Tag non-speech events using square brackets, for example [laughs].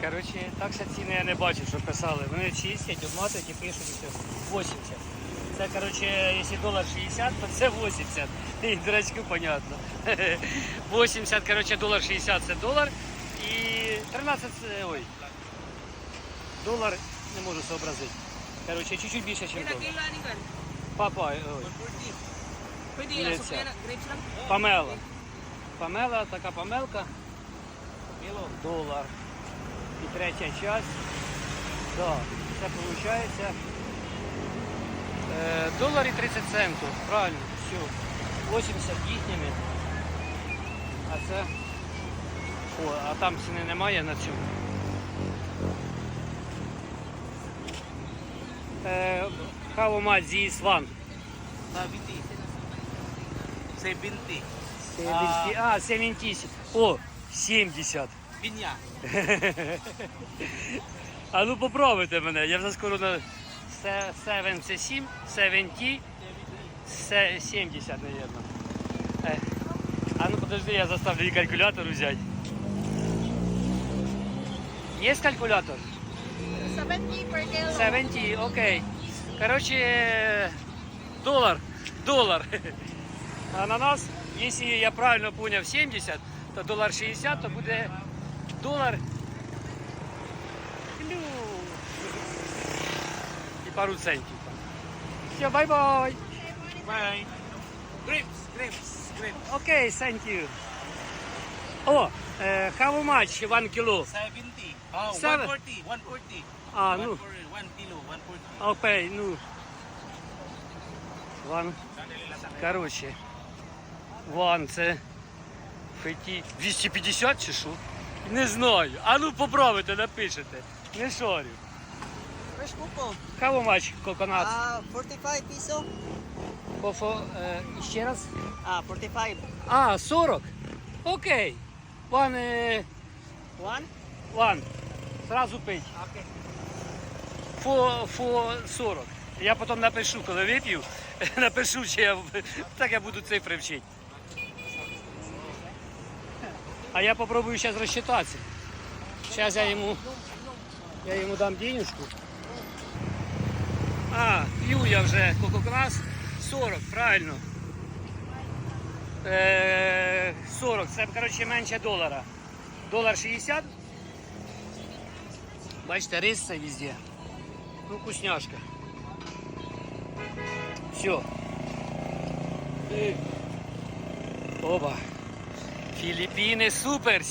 Коротше, так що ціни я не бачив, що писали. Вони чистять, обматують і пишуть і все. 80. Це, коротше, якщо долар 60, то це 80. [laughs] І дурачку понятно. [laughs] 80, коротше, долар 60 це долар. І 13, це- ой, долар, не можу сообразити. Коротше, чуть-чуть більше, ніж долар. Папа, ой, 140. Pwede Ilan yung siya? na grapes lang? Памела. Памела, така памелка. Долар. І третя часть. Да, це виходить е, долар 30 центів. Правильно, все. 80 їхніми. А це. О, а там ціни немає на цьому. Е, how much this one? 70. 70. 70. А, 70. О, 70. Pinya. [laughs] А ну попробуйте мене, я вже скоро на 7 це 7, 70, це 70, наверное. А ну подожди, я заставлю її калькулятор взяти. Є калькулятор? 70 per kilo. 70, окей. Короче, доллар, доллар. [laughs] Ананас, если я правильно понял, 70, то доллар 60, то буде доллар ну, і пару центів. Все, бай-бай. Bye. Grapes, grapes, grapes. Окей, thank you. О, е, how much one kilo? 70. Oh, Seven. 140. 140. А, ну, 1 kilo, 140. окей, ну. One. Короче, ван це феті 250 чи що? Не знаю. А ну попробуйте, напишете. Не шорю. Coco. How much coconut? Ah, 45 piso. Кофо, е, ще раз. Ah, 45. А, 40? Окей. Ван, е, One? ван. Сразу пить. Okay. Фо, фо 40. Я потім напишу, коли вип'ю, [laughs] напишу, чи я, так я буду цифри вчити. А я попробую зараз розчитатися. Зараз я йому, я йому дам денежку. А, п'ю я вже кококрас 40, правильно. Е, 40, це, коротше, менше долара. Долар 60. Бачите, рис везде. Ну, вкусняшка. Все. Оба. Filippine Super